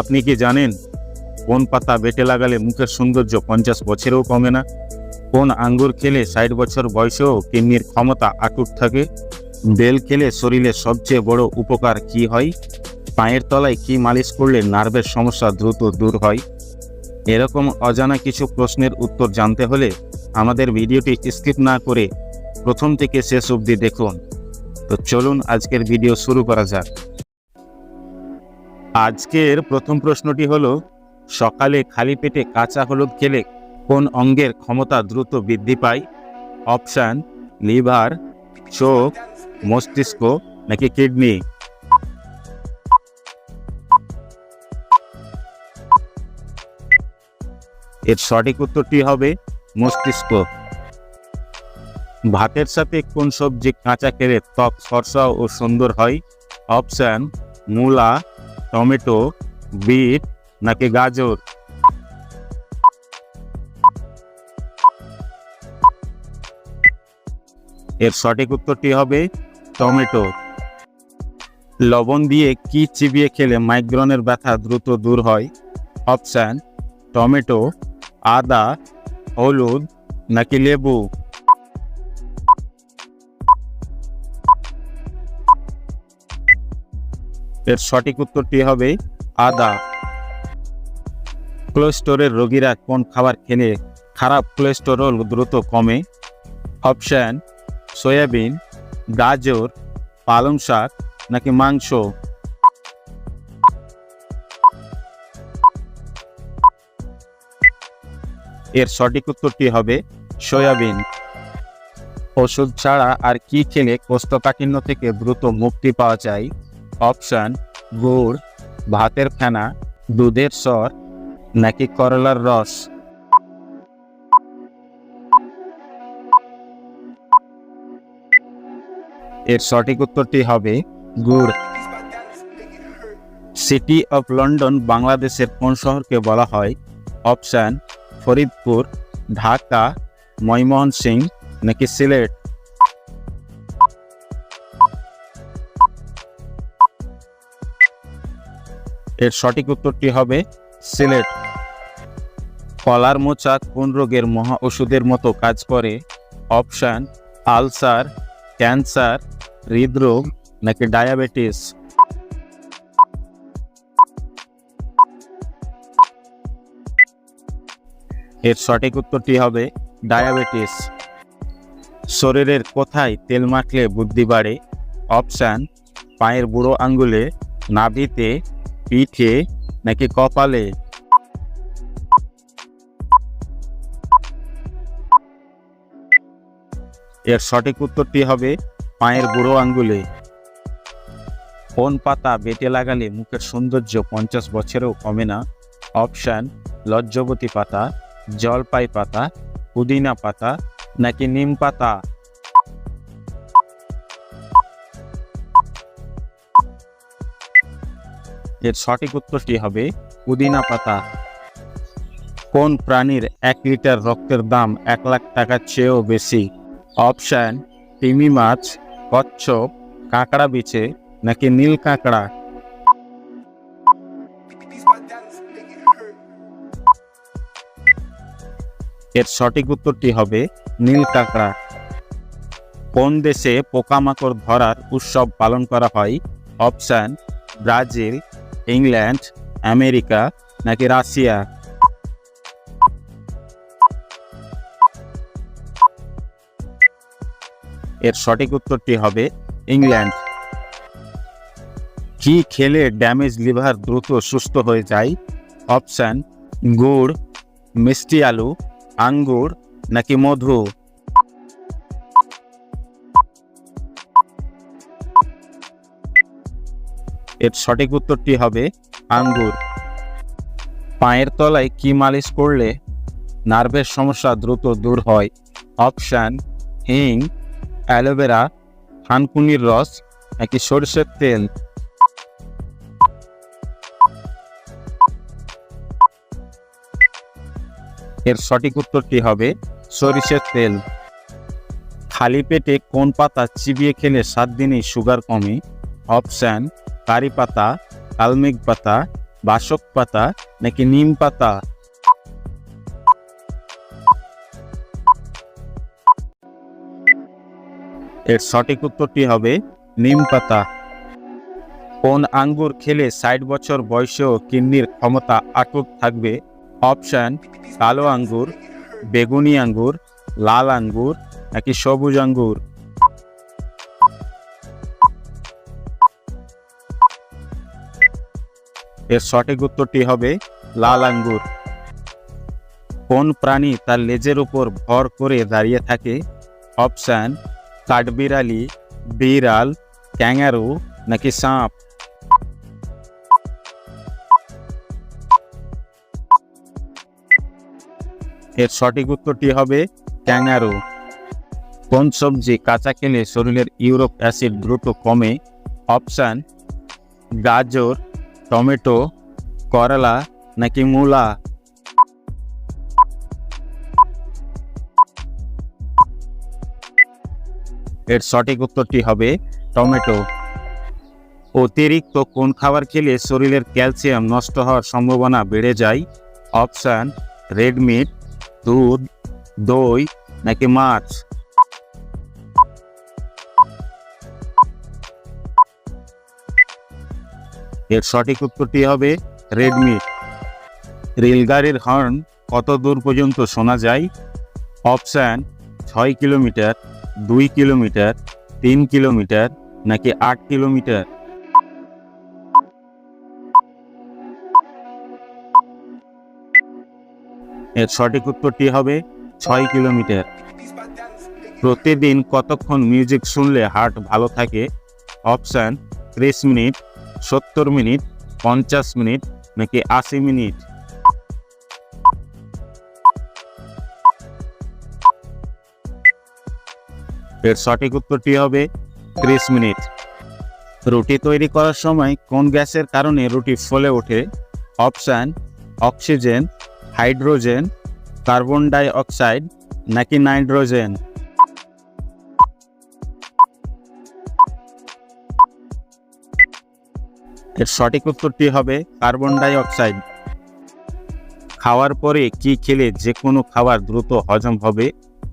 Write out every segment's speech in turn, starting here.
আপনি কি জানেন কোন পাতা বেটে লাগালে মুখের সৌন্দর্য পঞ্চাশ বছরেও কমে না? কোন আঙ্গুর খেলে ষাট বছর বয়সেও কিডনির ক্ষমতা আটুট থাকে? বেল খেলে শরীরে সবচেয়ে বড় উপকার কি হয়? পায়ের তলায় কি মালিশ করলে নার্ভের সমস্যা দ্রুত দূর হয়? এরকম অজানা কিছু প্রশ্নের উত্তর জানতে হলে আমাদের ভিডিওটি স্কিপ না করে প্রথম থেকে শেষ অবধি দেখুন। তো চলুন আজকের ভিডিও শুরু করা যাক। আজকের প্রথম প্রশ্নটি হলো, সকালে খালি পেটে কাঁচা হলুদ খেলে কোন অঙ্গের ক্ষমতা দ্রুত বৃদ্ধি পায়? অপশান, লিভার, চোখ, মস্তিষ্ক নাকি কিডনি? এর সঠিক উত্তরটি হবে, মস্তিষ্ক। ভাতের সাথে কোন সবজি কাঁচা খেলে ত্বক ফর্সা ও সুন্দর হয়? অপশান, মূলা টমেটো, বিট নাকি গাজর? এর সঠিক উত্তরটি হবে টমেটো। লবণ দিয়ে কি চিবিয়ে খেলে মাইগ্রনের ব্যথা দ্রুত দূর হয়? অপশান, টমেটো, আদা, হলুদ নাকি লেবু? এর সঠিক উত্তরটি হবে আদা। কোলেস্টোরের রোগীরা কোন খাবার খেলে খারাপ কোলেস্টেরল দ্রুত কমে? অপশান সয়াবিন গাজর, পালং শাক নাকি মাংস? এর সঠিক উত্তরটি হবে সয়াবিন ওষুধ ছাড়া আর কি খেলে কোষ্ঠকাঠিন্য থেকে দ্রুত মুক্তি পাওয়া যায়? অপশান, গুড়, ভাতের ফেনা, দুধের স্বর, নাকি করলার রস? এর সঠিক উত্তরটি হবে গুড়। সিটি অফ লন্ডন, বাংলাদেশের কোন শহরকে বলা হয়? অপশান, ফরিদপুর, ঢাকা ময়মোহন সিং নাকি সিলেট? এর সঠিক উত্তরটি হবে সিলেট। কলার মোচা কোন রোগের মহা ওষুধের মতো কাজ করে? অপশান, আলসার, ক্যান্সার, হৃদরোগ নাকি ডায়াবেটিস? এর সঠিক উত্তরটি হবে ডায়াবেটিস। শরীরের কোথায় তেল মাখলে বুদ্ধি বাড়ে? অপশান, পায়ের বুড়ো আঙ্গুলে নাভিতে পিঠে নাকি কপালে? এর সঠিক উত্তরটি হবে পায়ের বুড়ো আঙ্গুলে। কোন পাতা বেটে লাগালে মুখের সৌন্দর্য পঞ্চাশ বছরেও কমে না? অপশান, লজ্জবতী পাতা, জলপাই পাতা, পুদিনা পাতা নাকি নিম পাতা? এর সঠিক উত্তরটি হবে? পুদিনা পাতা। কোন প্রাণীর এক লিটার রক্তের দাম এক লাখ টাকার চেয়েও বেশি? অপশান, তিমি মাছ, কচ্ছপ, কাঁকড়া বিছে নাকি নীল কাঁকড়া? এর সঠিক উত্তরটি হবে? নীল কাঁকড়া। কোন দেশে পোকামাকড় ধরার উৎসব পালন করা হয়? অপশান, ব্রাজিল ইংল্যান্ড, আমেরিকা নাকি রাশিয়া? এর সঠিক উত্তরটি হবে ইংল্যান্ড। কি খেলে ড্যামেজ লিভার দ্রুত সুস্থ হয়ে যায়? অপশান, গুড়, মিষ্টি আলু, আঙ্গুর নাকি মধু? এর সঠিক উত্তরটি হবে আঙ্গুর। পায়ের তলায় কি মালিশ করলে নার্ভের সমস্যা দ্রুত দূর হয়? অপশান, হিং, অ্যালোভেরা থানকুনির রস, নাকি সরষের তেল? এর সঠিক উত্তরটি হবে সরিষের তেল। খালি পেটে কোন পাতা চিবিয়ে খেলে সাত দিনেই সুগার কমে? অপশান কারি পাতা কালমেঘ পাতা, বাসক পাতা নাকি নিম পাতা? এর সঠিক উত্তরটি হবে নিম পাতা। কোন আঙ্গুর খেলে ষাট বছর বয়সেও কিডনির ক্ষমতা আটক থাকবে? অপশান, কালো আঙ্গুর, বেগুনি আঙ্গুর, লাল আঙ্গুর নাকি সবুজ আঙ্গুর? এর সঠিক উত্তরটি হবে লাল আঙ্গুর। কোন প্রাণী তার লেজের উপর ভর করে দাঁড়িয়ে থাকে? অপশান, কাঠবিড়ালি, বিড়াল, ক্যাঙ্গারু নাকি সাঁপ? এর সঠিক উত্তরটি হবে ক্যাঙ্গারু। কোন সবজি কাঁচা খেলে শরীরের ইউরোপ অ্যাসিড দ্রুত কমে? অপশান, গাজর টমেটো, করলা নাকি মূলা? এর সঠিক উত্তরটি হবে টমেটো। অতিরিক্ত কোন খাবার খেলে শরীরের ক্যালসিয়াম নষ্ট হওয়ার সম্ভাবনা বেড়ে যায়? অপশান, রেড মিট, দুধ, দই নাকি মাছ? এর সঠিক উত্তরটি হবে রেড মিট রেলগাড়ির হর্ন কত দূর পর্যন্ত শোনা যায়? অপশান, ছয় কিলোমিটার, দুই কিলোমিটার, তিন কিলোমিটার নাকি আট কিলোমিটার? এর সঠিক উত্তরটি হবে ছয় কিলোমিটার। প্রতিদিন কতক্ষণ মিউজিক শুনলে হার্ট ভালো থাকে? অপশান, ত্রিশ মিনিট সত্তর মিনিট, পঞ্চাশ মিনিট নাকি আশি মিনিট? এর সঠিক উত্তরটি হবে ত্রিশ মিনিট। রুটি তৈরি করার সময় কোন গ্যাসের কারণে রুটি ফলে ওঠে? Option, oxygen, hydrogen, carbon dioxide নাকি নাইট্রোজেন? এর সঠিক উত্তরটি হবে কার্বন ডাই অক্সাইড খাওয়ার পরে কি খেলে যে কোনো খাবার দ্রুত হজম হবে?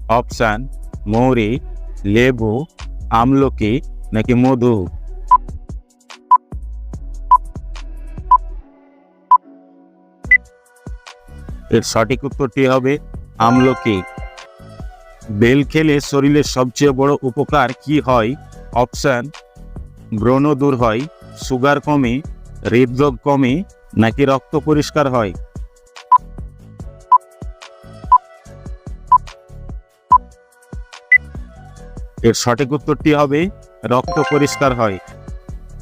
অপশান, মৌরি, লেবু, আমলকি নাকি মধু? এর সঠিক উত্তরটি হবে আমলকি। বেল খেলে শরীরের সবচেয়ে বড় উপকার কি হয়? অপশান, ব্রণ দূর হয়। সুগার কমে, হৃদরোগ কমে, নাকি রক্ত পরিষ্কার হয়? এর সঠিক উত্তরটি হবে, রক্ত পরিষ্কার হয়।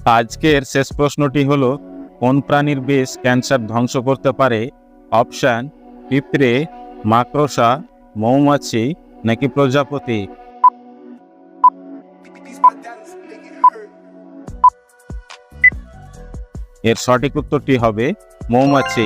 আজকের শেষ প্রশ্নটি হলো, কোন প্রাণীর বেশ ক্যান্সার ধ্বংস করতে পারে? অপশান, পিঁপড়ে, মাকড়সা, মৌমাছি, নাকি প্রজাপতি? এর সঠিক উত্তরটি হবে মৌমাছি।